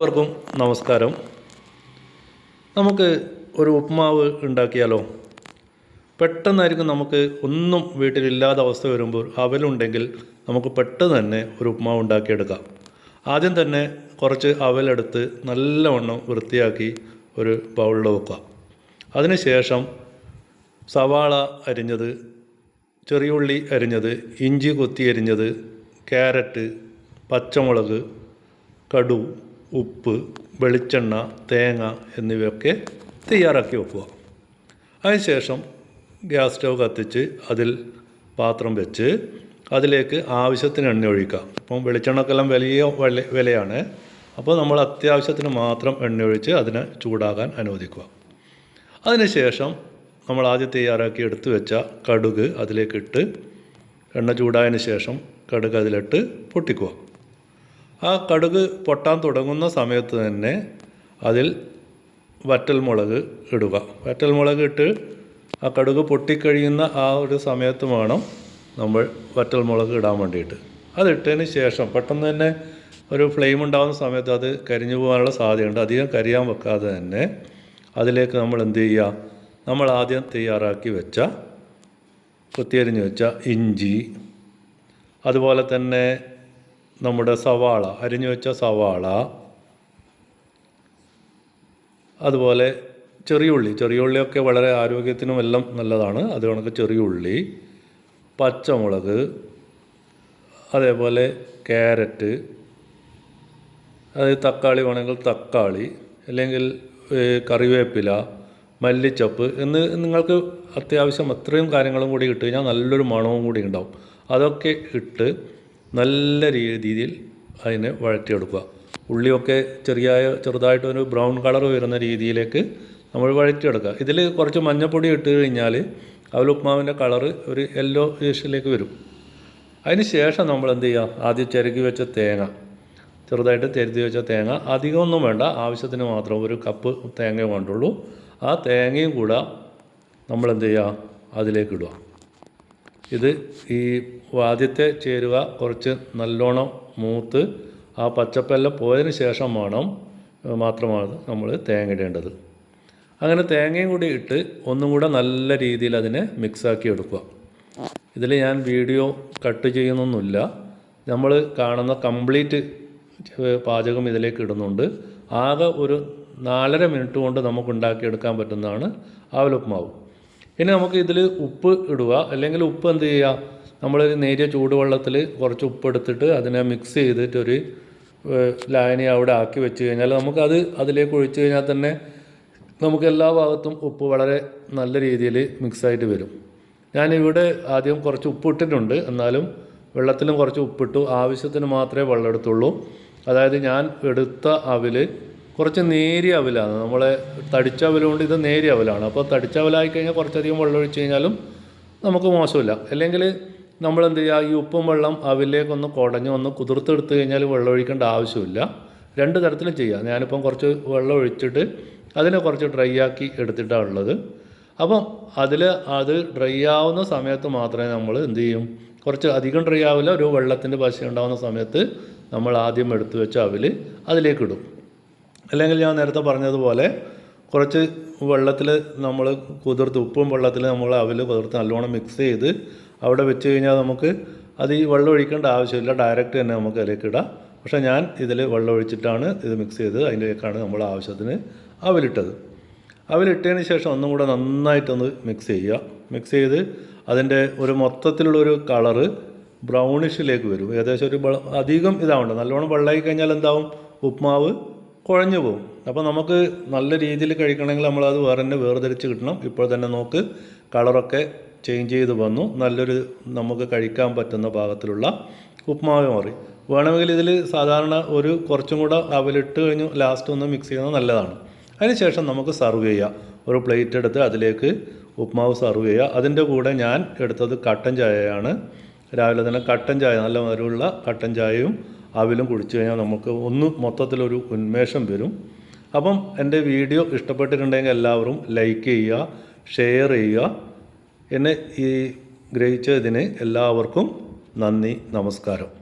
എല്ലാവർക്കും നമസ്കാരം. നമുക്ക് ഒരു ഉപ്മാവ് ഉണ്ടാക്കിയാലോ? പെട്ടെന്നായിരിക്കും നമുക്ക് ഒന്നും വീട്ടിലില്ലാത്ത അവസ്ഥ വരുമ്പോൾ അവലുണ്ടെങ്കിൽ നമുക്ക് പെട്ടെന്ന് തന്നെ ഒരു ഉപ്മാവ് ഉണ്ടാക്കിയെടുക്കാം. ആദ്യം തന്നെ കുറച്ച് അവലെടുത്ത് നല്ലവണ്ണം വൃത്തിയാക്കി ഒരു ബൗളിൽ വെക്കുക. അതിനുശേഷം സവാള അരിഞ്ഞത് ചെറിയുള്ളി അരിഞ്ഞത് ഇഞ്ചി കൊത്തി അരിഞ്ഞത് ക്യാരറ്റ് പച്ചമുളക് കടു ഉപ്പ് വെളിച്ചെണ്ണ തേങ്ങ എന്നിവയൊക്കെ തയ്യാറാക്കി വെക്കുക. അതിനുശേഷം ഗ്യാസ് സ്റ്റവ് കത്തിച്ച് അതിൽ പാത്രം വെച്ച് അതിലേക്ക് ആവശ്യത്തിന് എണ്ണ ഒഴിക്കുക. ഇപ്പം വെളിച്ചെണ്ണക്കെല്ലാം വലിയ വില വിലയാണ്. അപ്പോൾ നമ്മൾ അത്യാവശ്യത്തിന് മാത്രം എണ്ണ ഒഴിച്ച് അതിനെ ചൂടാകാൻ അനുവദിക്കുക. അതിനുശേഷം നമ്മൾ ആദ്യം തയ്യാറാക്കി എടുത്തു വെച്ച കടുക് അതിലേക്കിട്ട് എണ്ണ ചൂടായതിന് ശേഷം കടുക് അതിലിട്ട് പൊട്ടിക്കുക. ആ കടുക് പൊട്ടാൻ തുടങ്ങുന്ന സമയത്ത് തന്നെ അതിൽ വറ്റൽമുളക് ഇടുക. വറ്റൽമുളക് ഇട്ട് ആ കടുക് പൊട്ടിക്കഴിയുന്ന ആ ഒരു സമയത്ത് വേണം നമ്മൾ വറ്റൽമുളക് ഇടാൻ വേണ്ടിയിട്ട്. അതിട്ടതിന് ശേഷം പെട്ടെന്ന് തന്നെ ഒരു ഫ്ലെയിം ഉണ്ടാകുന്ന സമയത്ത് അത് കരിഞ്ഞു പോകാനുള്ള സാധ്യതയുണ്ട്. അധികം കരിയാൻ വെക്കാതെ തന്നെ അതിലേക്ക് നമ്മൾ എന്ത് ചെയ്യുക? നമ്മൾ ആദ്യം തയ്യാറാക്കി വെച്ച കൊത്തിയരിഞ്ഞ് വെച്ച ഇഞ്ചി അതുപോലെ തന്നെ നമ്മുടെ സവാള അരിഞ്ഞു വെച്ച സവാള. അതുപോലെ ചെറിയ ഉള്ളി ചെറിയ ഉള്ളിയൊക്കെ വളരെ ആരോഗ്യത്തിനും എല്ലാം നല്ലതാണ്. അത് കണക്ക് ചെറിയുള്ളി പച്ചമുളക് അതേപോലെ ക്യാരറ്റ് അത് തക്കാളി വേണമെങ്കിൽ തക്കാളി അല്ലെങ്കിൽ കറിവേപ്പില മല്ലിച്ചപ്പ് എന്ന് നിങ്ങൾക്ക് അത്യാവശ്യം അത്രയും കാര്യങ്ങളും കൂടി ഇട്ട് കഴിഞ്ഞാൽ നല്ലൊരു മണവും കൂടി ഉണ്ടാവും. അതൊക്കെ ഇട്ട് നല്ല രീതിയിൽ അതിനെ വഴറ്റിയെടുക്കുക. ഉള്ളിയൊക്കെ ചെറിയ ചെറുതായിട്ടൊരു ബ്രൗൺ കളർ വരുന്ന രീതിയിലേക്ക് നമ്മൾ വഴറ്റിയെടുക്കുക. ഇതിൽ കുറച്ച് മഞ്ഞൾപ്പൊടി ഇട്ട് കഴിഞ്ഞാൽ അവൽ അവലുപ്മാവിന്റെ കളറ് ഒരു യെല്ലോ ഏഷ്യയിലേക്ക് വരും. അതിന് ശേഷം നമ്മൾ എന്ത് ചെയ്യുക? ആദ്യം ചിരകി വെച്ച തേങ്ങ ചെറുതായിട്ട് തിരുത്തി വെച്ച തേങ്ങ. അധികമൊന്നും വേണ്ട ആവശ്യത്തിന് മാത്രം ഒരു കപ്പ് തേങ്ങ കൊണ്ടുള്ളൂ ആ തേങ്ങയും കൂടെ നമ്മൾ എന്ത് ചെയ്യുക? അതിലേക്ക് ഇടുക. ഇത് ഈ ആദ്യത്തെ ചേരുവ കുറച്ച് നല്ലോണം മൂത്ത് ആ പച്ചപ്പെല്ലാം പോയതിന് ശേഷം വേണം മാത്രമാണ് നമ്മൾ തേങ്ങ ഇടേണ്ടത്. അങ്ങനെ തേങ്ങയും കൂടി ഇട്ട് ഒന്നും കൂടെ നല്ല രീതിയിൽ അതിനെ മിക്സാക്കി എടുക്കുക. ഇതിൽ ഞാൻ വീഡിയോ കട്ട് ചെയ്യുന്നൊന്നുമില്ല. നമ്മൾ കാണുന്ന കംപ്ലീറ്റ് പാചകം ഇതിലേക്ക് ഇടുന്നുണ്ട്. ആകെ ഒരു നാലര മിനിറ്റ് കൊണ്ട് നമുക്ക് ഉണ്ടാക്കിയെടുക്കാൻ പറ്റുന്നതാണ് ആവലുപ്മാവ് ഇനി നമുക്ക് ഇതിൽ ഉപ്പ് ഇടുക. അല്ലെങ്കിൽ ഉപ്പ് എന്ത് ചെയ്യുക നമ്മളൊരു നേരിയ ചൂടുവെള്ളത്തിൽ കുറച്ച് ഉപ്പ് എടുത്തിട്ട് അതിനെ മിക്സ് ചെയ്തിട്ട് ഒരു ലായനി അവിടെ ആക്കി വെച്ച് കഴിഞ്ഞാൽ നമുക്കത് അതിലേക്ക് ഒഴിച്ച് കഴിഞ്ഞാൽ തന്നെ നമുക്ക് എല്ലാ ഭാഗത്തും ഉപ്പ് വളരെ നല്ല രീതിയിൽ മിക്സായിട്ട് വരും. ഞാനിവിടെ ആദ്യം കുറച്ച് ഉപ്പ് ഇട്ടിട്ടുണ്ട്. എന്നാലും വെള്ളത്തിലും കുറച്ച് ഉപ്പിട്ടു ആവശ്യത്തിന് മാത്രമേ വെള്ളം എടുത്തുള്ളൂ. അതായത് ഞാൻ എടുത്ത അവിൽ കുറച്ച് നേരിയ അവലാണ്. നമ്മളെ തടിച്ച അവലുകൊണ്ട് ഇത് നേരിയ അവലാണ്. അപ്പോൾ തടിച്ച അവലായി കഴിഞ്ഞാൽ കുറച്ചധികം വെള്ളം ഒഴിച്ച് കഴിഞ്ഞാലും നമുക്ക് മോശമില്ല. അല്ലെങ്കിൽ നമ്മൾ എന്ത് ചെയ്യുക ഈ ഉപ്പും വെള്ളം അവിലേക്കൊന്ന് കുടഞ്ഞ് ഒന്ന് കുതിർത്തെടുത്ത് കഴിഞ്ഞാൽ വെള്ളം ഒഴിക്കേണ്ട ആവശ്യമില്ല. രണ്ട് തരത്തിലും ചെയ്യാം. ഞാനിപ്പം കുറച്ച് വെള്ളം ഒഴിച്ചിട്ട് അതിനെ കുറച്ച് ഡ്രൈ ആക്കി എടുത്തിട്ടാണ് ഉള്ളത്. അപ്പം അതിൽ അത് ഡ്രൈ ആവുന്ന സമയത്ത് മാത്രമേ നമ്മൾ എന്ത് ചെയ്യും? കുറച്ച് അധികം ഡ്രൈ ആവില്ല ഒരു വെള്ളത്തിന്റെ പശ ഉണ്ടാവുന്ന സമയത്ത് നമ്മൾ ആദ്യം എടുത്തു വെച്ച അവിൽ അതിലേക്കിടും അല്ലെങ്കിൽ ഞാൻ നേരത്തെ പറഞ്ഞതുപോലെ കുറച്ച് വെള്ളത്തിൽ നമ്മൾ കുതിർത്ത് ഉപ്പും വെള്ളത്തിൽ നമ്മൾ അവിൽ കുതിർത്ത് നല്ലോണം മിക്സ് ചെയ്ത് അവിടെ വെച്ച് കഴിഞ്ഞാൽ നമുക്ക് അത് ഈ വെള്ളം ഒഴിക്കേണ്ട ആവശ്യമില്ല. ഡയറക്റ്റ് തന്നെ നമുക്ക് അതിലേക്ക് ഇടാം. പക്ഷേ ഞാൻ ഇതിൽ വെള്ളം ഒഴിച്ചിട്ടാണ് ഇത് മിക്സ് ചെയ്ത് അതിലേക്കാണ് നമ്മൾ ആവശ്യത്തിന് അവലിട്ടത്. അവലിട്ടതിന് ശേഷം ഒന്നും കൂടെ നന്നായിട്ടൊന്ന് മിക്സ് ചെയ്യുക. മിക്സ് ചെയ്ത് അതിന്റെ ഒരു മൊത്തത്തിലുള്ളൊരു കളറ് ബ്രൗണിഷിലേക്ക് വരും. ഏകദേശം ഒരു അധികം ഇതാവണ്ട. നല്ലോണം വെള്ളമായി കഴിഞ്ഞാൽ എന്താവും? ഉപ്മാവ് കുഴഞ്ഞു പോകും അപ്പോൾ നമുക്ക് നല്ല രീതിയിൽ കഴിക്കണമെങ്കിൽ നമ്മളത് വേറെ തന്നെ വേർതിരിച്ച് കിട്ടണം. ഇപ്പോൾ തന്നെ നോക്ക് കളറൊക്കെ ചേഞ്ച് ചെയ്ത് വന്നു. നല്ലൊരു നമുക്ക് കഴിക്കാൻ പറ്റുന്ന പാകത്തിലുള്ള ഉപ്മാവ് മാറി വേണമെങ്കിൽ ഇതിൽ സാധാരണ ഒരു കുറച്ചും കൂടെ അവലിട്ട് കഴിഞ്ഞ് ലാസ്റ്റ് ഒന്ന് മിക്സ് ചെയ്യുന്നത് നല്ലതാണ്. അതിനുശേഷം നമുക്ക് സർവ് ചെയ്യാം. ഒരു പ്ലേറ്റ് എടുത്ത് അതിലേക്ക് ഉപ്മാവ് സർവ് ചെയ്യുക അതിന്റെ കൂടെ ഞാൻ എടുത്തത് കട്ടൻ ചായയാണ്. രാവിലെ തന്നെ കട്ടൻ ചായ നല്ല മരുള്ള കട്ടൻ ചായയും അവിലും കുടിച്ചു കഴിഞ്ഞാൽ നമുക്ക് ഒന്ന് മൊത്തത്തിലൊരു ഉന്മേഷം വരും. അപ്പം എന്റെ വീഡിയോ ഇഷ്ടപ്പെട്ടിട്ടുണ്ടെങ്കിൽ എല്ലാവരും ലൈക്ക് ചെയ്യുക ഷെയർ ചെയ്യുക. എന്നെ ഈ ഗ്രഹിച്ചതിന് എല്ലാവർക്കും നന്ദി നമസ്കാരം.